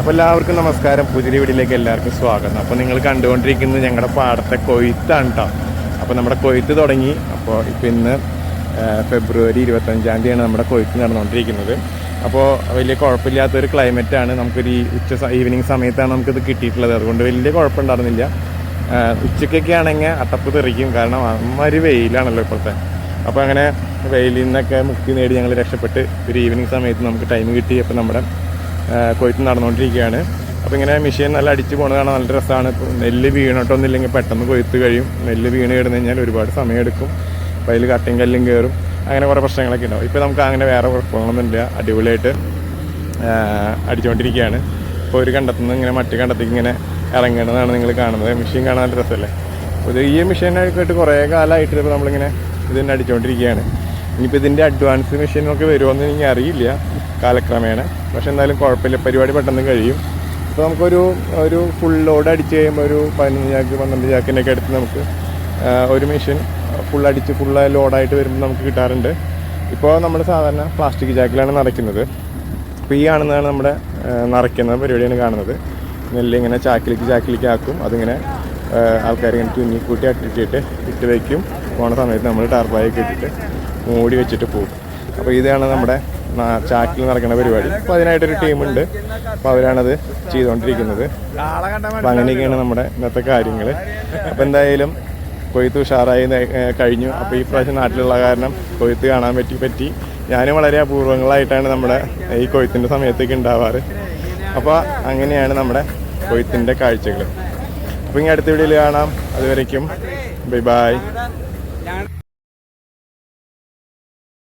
അപ്പോൾ എല്ലാവർക്കും നമസ്കാരം. പുതിയ വീടിലേക്ക് എല്ലാവർക്കും സ്വാഗതം. അപ്പോൾ നിങ്ങൾ കണ്ടുകൊണ്ടിരിക്കുന്നത് ഞങ്ങളുടെ പാടത്തെ കൊയ്ത്താണ് കേട്ടോ അപ്പോൾ നമ്മുടെ കൊയ്ത്ത് തുടങ്ങി. അപ്പോൾ ഇപ്പം ഇന്ന് ഫെബ്രുവരി ഇരുപത്തഞ്ചാം തീയതിയാണ് നമ്മുടെ കൊയ്ത്ത് നടന്നുകൊണ്ടിരിക്കുന്നത് അപ്പോൾ വലിയ കുഴപ്പമില്ലാത്തൊരു ക്ലൈമറ്റാണ് നമുക്കൊരു ഉച്ച ഈവനിങ് സമയത്താണ് നമുക്കിത് കിട്ടിയിട്ടുള്ളത്. അതുകൊണ്ട് വലിയ കുഴപ്പമുണ്ടായിരുന്നില്ല. ഉച്ചയ്ക്കൊക്കെ ആണെങ്കിൽ അട്ടപ്പ് തെറിക്കും. കാരണം അമ്മൊരു വെയിലാണല്ലോ ഇപ്പോഴത്തെ. അപ്പോൾ അങ്ങനെ വെയിലിൽ നിന്നൊക്കെ മുക്തി നേടി ഞങ്ങൾ രക്ഷപ്പെട്ട് ഒരു ഈവനിങ് സമയത്ത് നമുക്ക് ടൈം കിട്ടി. അപ്പോൾ നമ്മുടെ കൊയ്ത്ത് നടന്നുകൊണ്ടിരിക്കുകയാണ്. അപ്പോൾ ഇങ്ങനെ മെഷീൻ നല്ല അടിച്ച് പോകുന്നതാണ് നല്ല രസമാണ് നെല്ല് വീണിട്ടൊന്നുമില്ലെങ്കിൽ പെട്ടെന്ന് കൊയ്ത്ത് കഴിയും. നെല്ല് വീണ് കിടന്നു കഴിഞ്ഞാൽ ഒരുപാട് സമയമെടുക്കും. അപ്പോൾ അതിൽ കട്ടിങ് കല്ലും കയറും അങ്ങനെ കുറേ പ്രശ്നങ്ങളൊക്കെ ഉണ്ടാവും. ഇപ്പോൾ നമുക്ക് അങ്ങനെ വേറെ കുഴപ്പങ്ങളൊന്നുമില്ല. അടിപൊളിയായിട്ട് അടിച്ചുകൊണ്ടിരിക്കുകയാണ് ഇപ്പോൾ ഒരു കണ്ടത്തുനിന്ന് ഇങ്ങനെ മറ്റു കണ്ടത്തേക്ക് ഇങ്ങനെ ഇറങ്ങുന്നതാണ് നിങ്ങൾ കാണുന്നത്. മെഷീൻ കാണാൻ നല്ല രസമല്ലേ? അപ്പോൾ ഈ മെഷീനായിട്ട് കുറേ കാലമായിട്ട് ഇപ്പോൾ നമ്മളിങ്ങനെ ഇതിനെ അടിച്ചുകൊണ്ടിരിക്കുകയാണ് ഇനിയിപ്പോൾ ഇതിന്റെ അഡ്വാൻസ് മെഷീനൊക്കെ വരുമോ എന്ന് എനിക്ക് അറിയില്ല. കാലക്രമേണ. പക്ഷെ എന്തായാലും കുഴപ്പമില്ല. പരിപാടി പെട്ടെന്ന് കഴിയും. അപ്പോൾ നമുക്കൊരു ഒരു ഫുൾ ലോഡ് അടിച്ച് കഴിയുമ്പോൾ ഒരു പതിനൊന്ന് ചാക്ക് പന്ത്രണ്ട് ചാക്കിനൊക്കെ അടുത്ത് നമുക്ക് ഒരു മെഷീൻ ഫുൾ അടിച്ച് ഫുൾ ലോഡായിട്ട് വരുമ്പോൾ നമുക്ക് കിട്ടാറുണ്ട്. ഇപ്പോൾ നമ്മൾ സാധാരണ പ്ലാസ്റ്റിക് ചാക്കിലാണ് നിറയ്ക്കുന്നത് അപ്പോൾ ഈ കാണുന്നതാണ് നമ്മുടെ നിറയ്ക്കുന്ന പരിപാടിയാണ് കാണുന്നത്. നെല്ല് ഇങ്ങനെ ചാക്കിലേക്ക് ചാക്കിലേക്ക് ആക്കും. അതിങ്ങനെ ആൾക്കാർ ഇങ്ങനെ തുന്നിക്കൂട്ടി അട്ടിട്ടിട്ട് ഇട്ട് വയ്ക്കും. പോണ സമയത്ത് നമ്മൾ ടാർപ്പായൊക്കെ ഇട്ടിട്ട് മൂടി വെച്ചിട്ട് പോകും. അപ്പോൾ ഇതാണ് നമ്മുടെ ചാക്കിൽ നടക്കുന്ന പരിപാടി. അപ്പോൾ അതിനായിട്ടൊരു ടീമുണ്ട്. അപ്പോൾ അവരാണത് ചെയ്തുകൊണ്ടിരിക്കുന്നത് അപ്പോൾ അങ്ങനെയൊക്കെയാണ് നമ്മുടെ ഇന്നത്തെ കാര്യങ്ങൾ. അപ്പോൾ എന്തായാലും കൊയ്ത്ത് ഉഷാറായി കഴിഞ്ഞു. അപ്പോൾ ഈ പ്രാവശ്യം നാട്ടിലുള്ള കാരണം കൊയ്ത്ത് കാണാൻ പറ്റി പറ്റി. ഞാനും വളരെ അപൂർവങ്ങളായിട്ടാണ് നമ്മുടെ ഈ കൊയ്ത്തിന്റെ സമയത്തേക്ക് ഉണ്ടാവാറ്. അപ്പോൾ അങ്ങനെയാണ് നമ്മുടെ കൊയ്ത്തിന്റെ കാഴ്ചകൾ. അപ്പോൾ ഇനി അടുത്ത വീഡിയോയിൽ കാണാം. അതുവരയ്ക്കും ബൈ ബൈ.